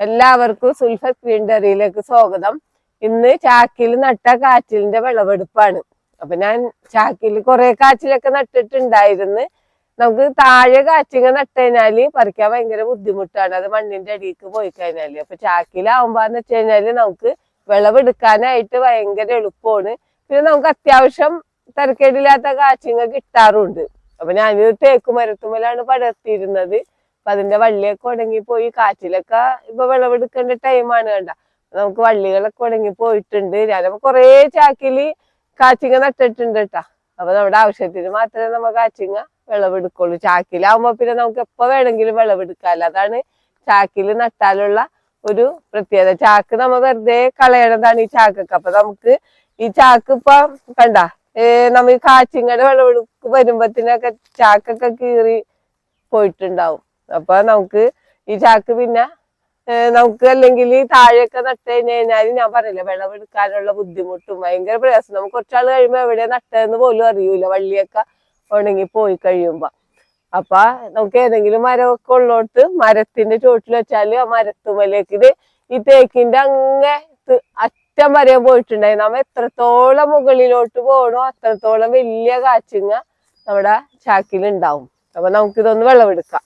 എല്ലാവർക്കും സുൽഫ ഗ്രീൻഡറിയിലേക്ക് സ്വാഗതം. ഇന്ന് ചാക്കിൽ നട്ട കാച്ചിലിന്റെ വിളവെടുപ്പാണ്. അപ്പൊ ഞാൻ ചാക്കിൽ കുറെ കാച്ചിലൊക്കെ നട്ടിട്ടുണ്ടായിരുന്നു. നമുക്ക് താഴെ കാച്ചിങ്ങ നട്ടുകഴിഞ്ഞാൽ പറിക്കാൻ ഭയങ്കര ബുദ്ധിമുട്ടാണ്. അത് മണ്ണിന്റെ അടിയിലേക്ക് പോയി കഴിഞ്ഞാൽ. അപ്പൊ ചാക്കിലാവുമ്പോന്ന് വെച്ച് കഴിഞ്ഞാൽ നമുക്ക് വിളവെടുക്കാനായിട്ട് ഭയങ്കര എളുപ്പമാണ്. പിന്നെ നമുക്ക് അത്യാവശ്യം തരക്കേടില്ലാത്ത കാച്ചിങ്ങ കിട്ടാറുണ്ട്. അപ്പൊ ഞാനിത് തേക്കുമരത്തുമ്മലാണ് പടർത്തിയിരുന്നത്. അപ്പൊ അതിന്റെ വള്ളിയൊക്കെ ഉണങ്ങി പോയി കാറ്റിലൊക്കെ ഇപ്പൊ വിളവെടുക്കേണ്ട ടൈമാണ് കണ്ട. നമുക്ക് വള്ളികളൊക്കെ ഉണങ്ങി പോയിട്ടുണ്ട്. ഞാനപ്പോ കൊറേ ചാക്കിൽ കാച്ചിങ്ങ നട്ടിട്ടുണ്ട് കേട്ടാ. അപ്പൊ നമ്മുടെ ആവശ്യത്തിന് മാത്രമേ നമ്മ കാച്ചിങ്ങ വിളവെടുക്കുള്ളൂ. ചാക്കിലാവുമ്പോ പിന്നെ നമുക്ക് എപ്പോ വേണമെങ്കിലും വിളവെടുക്കാമല്ലോ അതാണ് ചാക്കിൽ നട്ടാലുള്ള ഒരു പ്രത്യേകത. ചാക്ക് നമ്മ വെറുതെ കളയണതാണ് ഈ ചാക്കൊക്കെ. അപ്പൊ നമുക്ക് ഈ ചാക്ക് ഇപ്പൊ കണ്ട നമ്മ ഈ കാച്ചിങ്ങയുടെ വിളവെടുപ്പ് വരുമ്പത്തിനൊക്കെ ചാക്കൊക്കെ കീറി പോയിട്ടുണ്ടാവും. അപ്പൊ നമുക്ക് ഈ ചാക്ക് പിന്നെ നമുക്ക് അല്ലെങ്കിൽ താഴെയൊക്കെ നട്ട് കഴിഞ്ഞു കഴിഞ്ഞാൽ ഞാൻ പറയില്ല വിളവെടുക്കാനുള്ള ബുദ്ധിമുട്ടും ഭയങ്കര പ്രയാസം. നമുക്ക് കുറച്ചാൾ കഴിയുമ്പോ എവിടെ നട്ടതെന്ന് പോലും അറിയൂല വള്ളിയൊക്കെ ഉണങ്ങി പോയി കഴിയുമ്പോ. അപ്പൊ നമുക്ക് ഏതെങ്കിലും മരമൊക്കെ ഉള്ളോട്ട് മരത്തിന്റെ ചോട്ടിൽ വെച്ചാൽ ആ മരത്തുമലേക്ക് ഇത് ഈ തേക്കിന്റെ അങ്ങേ അറ്റം വരെ പോയിട്ടുണ്ടായി. നമ്മ എത്രത്തോളം മുകളിലോട്ട് പോകണോ അത്രത്തോളം വലിയ കാച്ചിങ്ങ നമ്മുടെ ചാക്കിൽ ഉണ്ടാവും അപ്പൊ നമുക്കിതൊന്ന് വിളവെടുക്കാം.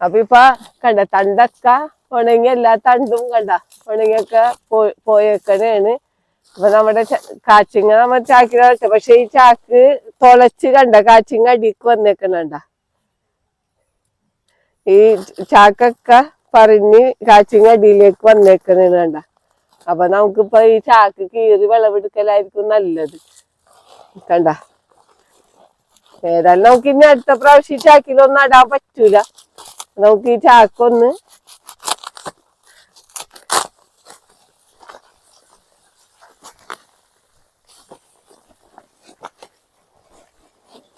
അപ്പൊ കണ്ട തണ്ടൊക്കെ ഉണങ്ങി എല്ലാ തണ്ടും കണ്ട ഉണങ്ങിയൊക്കെ പോയി പോയേക്കണേണ്. അപ്പൊ നമ്മുടെ കാച്ചിങ്ങ നമ്മ ചാക്കിനകത്ത് പക്ഷെ ഈ ചാക്ക് തുളച്ച് കണ്ട കാച്ചിങ്ങ അടിക്ക് വന്നേക്കണണ്ട ഈ ചാക്കൊക്കെ പറഞ്ഞ് കാച്ചിങ്ങ അടിയിലേക്ക് വന്നേക്കണേണ് കണ്ട. അപ്പൊ നമുക്കിപ്പൊ ഈ ചാക്ക് കീറി വിളവെടുക്കലായിരിക്കും നല്ലത്. കണ്ട? ഏതായാലും നമുക്ക് ഇനി അടുത്ത പ്രാവശ്യം ചാക്കിലൊന്നും നടാൻ പറ്റൂല. നമുക്ക് ഈ ചാക്കൊന്ന്.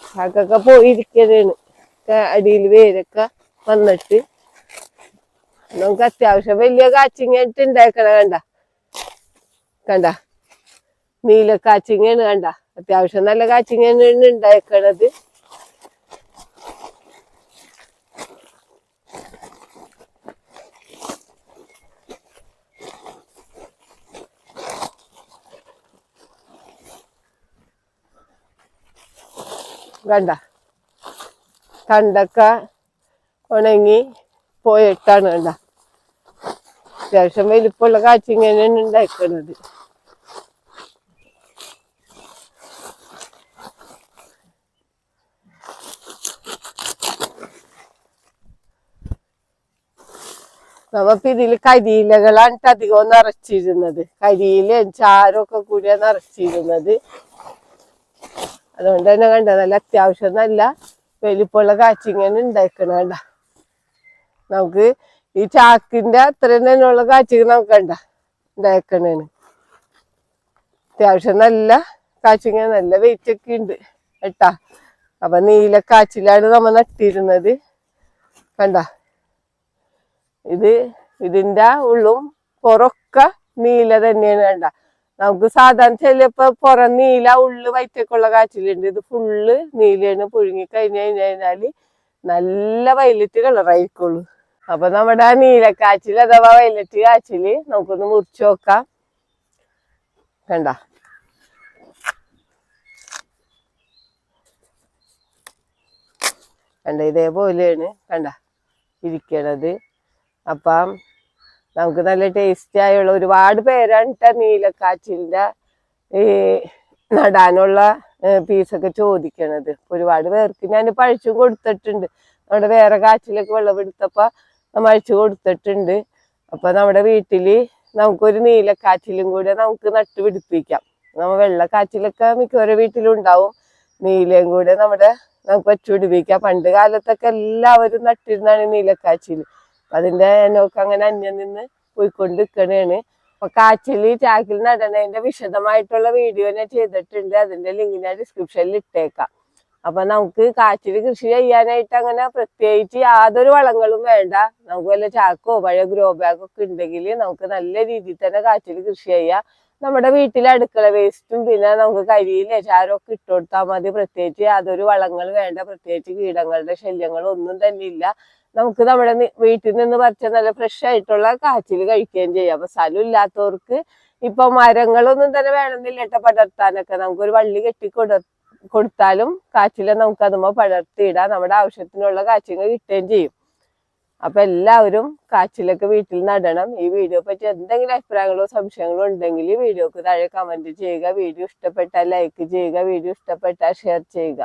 ചാക്കൊക്കെ പോയിരിക്കണേണ്. അടിയിൽ വേരൊക്കെ വന്നിട്ട്. നമുക്ക് അത്യാവശ്യം വലിയ കാച്ചിങ്ങായിട്ട് ഉണ്ടാക്കണ കണ്ട. കണ്ട? നീല കാച്ചിങ്ങാണ് കണ്ട. അത്യാവശ്യം നല്ല കാച്ചിങ്ങാണ് ഉണ്ടാക്കണത് കണ്ട കണ്ടക്ക ഉണങ്ങി പോയിട്ടാണ് കണ്ട അത്യാവശ്യം വലിപ്പമുള്ള കാച്ചിങ്ങനെയാണ് ഉണ്ടാക്കുന്നത്. നമുക്ക് ഇതിൽ കരിയിലകളാണ് അധികം നിറച്ചിരുന്നത്. കരിയിലും ചാരമൊക്കെ കൂടിയാണ് നിറച്ചിരുന്നത്. അതുകൊണ്ട് തന്നെ കണ്ട നല്ല അത്യാവശ്യം നല്ല വലിപ്പമുള്ള കാച്ചിങ്ങനെ ഉണ്ടാക്കണ കണ്ട. നമുക്ക് ഈ ചാക്കിന്റെ അത്രയും തന്നെയുള്ള കാച്ചിങ് നമുക്ക് കണ്ട ഉണ്ടാക്കണേന് അത്യാവശ്യം നല്ല കാച്ചിങ്ങ നല്ല വെയിറ്റ് ഒക്കെ ഉണ്ട് കേട്ടാ. അപ്പൊ നീല കാച്ചിലാണ് നമ്മ നട്ടിരുന്നത് കണ്ട. ഇത് ഇതിന്റെ ഉള്ളും പുറൊക്കെ നീല തന്നെയാണ് കണ്ട. നമുക്ക് സാധാരണ ചിലപ്പോ പുറം നീല ഉള്ളു വൈറ്റൊക്കെയുള്ള കാറ്റിലുണ്ട്. ഇത് ഫുള്ള് നീലയാണ് പുഴുങ്ങി കഴിഞ്ഞ് കഴിഞ്ഞാൽ നല്ല വയലറ്റ് കളറായിരിക്കുള്ളൂ അപ്പൊ നമ്മുടെ നീലക്കാച്ചിൽ അഥവാ വയലറ്റ് കാച്ചിൽ നമുക്കൊന്ന് മുറിച്ച് നോക്കാം. കണ്ട? കണ്ട ഇതേപോലെയാണ്. കണ്ട? ഇരിക്കണത്. അപ്പം നമുക്ക് നല്ല ടേസ്റ്റി ആയുള്ള ഒരുപാട് പേരാണ് ട്ടോ നീലക്കാച്ചിലിന്റെ ഈ നടാനുള്ള പീസൊക്കെ ചോദിക്കണത്. ഒരുപാട് പേർക്ക് ഞാൻ പഴിച്ചും കൊടുത്തിട്ടുണ്ട്. നമ്മുടെ വേറെ കാച്ചിലൊക്കെ വെള്ളമെടുത്തപ്പോൾ നമ്മൾ അഴിച്ചു കൊടുത്തിട്ടുണ്ട്. അപ്പൊ നമ്മുടെ വീട്ടിൽ നമുക്കൊരു നീലക്കാച്ചിലും കൂടെ നമുക്ക് നട്ടുപിടിപ്പിക്കാം നമ്മ വെള്ളക്കാച്ചിലൊക്കെ മിക്കവരുടെ വീട്ടിലുണ്ടാവും. നീലയും കൂടെ നമ്മുടെ നമുക്ക് വെച്ചുപിടിപ്പിക്കാം പണ്ട് കാലത്തൊക്കെ എല്ലാവരും നട്ടിരുന്നാണ് നീലക്കാച്ചിൽ അപ്പൊ അതിന്റെ നോക്ക് അങ്ങനെ അന്യം നിന്ന് പോയിക്കൊണ്ട് നിൽക്കണേണ് അപ്പൊ കാച്ചിൽ ചാക്കിൽ നടണതിന്റെ വിശദമായിട്ടുള്ള വീഡിയോ ഞാൻ ചെയ്തിട്ടുണ്ട്. അതിന്റെ ലിങ്ക് ഞാൻ ഡിസ്ക്രിപ്ഷനിൽ ഇട്ടേക്കാം. അപ്പൊ നമുക്ക് കാച്ചിൽ കൃഷി ചെയ്യാനായിട്ട് അങ്ങനെ പ്രത്യേകിച്ച് യാതൊരു വളങ്ങളും വേണ്ട. നമുക്ക് വല്ല ചാക്കോ പഴയ ഗ്രോ ബാഗോ ഒക്കെ ഉണ്ടെങ്കിൽ നമുക്ക് നല്ല രീതിയിൽ തന്നെ കാച്ചിൽ കൃഷി ചെയ്യാം. നമ്മുടെ വീട്ടിലെ അടുക്കള വേസ്റ്റും പിന്നെ നമുക്ക് കരിയിലെ ചാരമൊക്കെ ഇട്ട് കൊടുത്താൽ മതി. പ്രത്യേകിച്ച് യാതൊരു വളങ്ങൾ വേണ്ട പ്രത്യേകിച്ച് കീടങ്ങളുടെ ശല്യങ്ങളും ഒന്നും തന്നെ ഇല്ല. നമുക്ക് നമ്മുടെ വീട്ടിൽ നിന്ന് പറിച്ച നല്ല ഫ്രഷ് ആയിട്ടുള്ള കാച്ചിൽ കഴിക്കുകയും ചെയ്യാം. അപ്പൊ സ്ഥലം ഇല്ലാത്തവർക്ക് ഇപ്പൊ മരങ്ങളൊന്നും തന്നെ വേണമെന്നില്ല കേട്ടോ പടർത്താനൊക്കെ. നമുക്കൊരു വള്ളി കെട്ടി കൊടു കൊടുത്താലും കാച്ചിലെ നമുക്ക് അതുമ്പോ പടർത്തിയിടാം. നമ്മുടെ ആവശ്യത്തിനുള്ള കാച്ചിൽ കിട്ടുകയും ചെയ്യും. അപ്പൊ എല്ലാവരും കാച്ചിലൊക്കെ വീട്ടിൽ നടണം. ഈ വീഡിയോ പറ്റി എന്തെങ്കിലും അഭിപ്രായങ്ങളോ സംശയങ്ങളോ ഉണ്ടെങ്കിൽ ഈ വീഡിയോക്ക് താഴെ കമന്റ് ചെയ്യുക. വീഡിയോ ഇഷ്ടപ്പെട്ടാൽ ലൈക്ക് ചെയ്യുക. വീഡിയോ ഇഷ്ടപ്പെട്ടാൽ ഷെയർ ചെയ്യുക.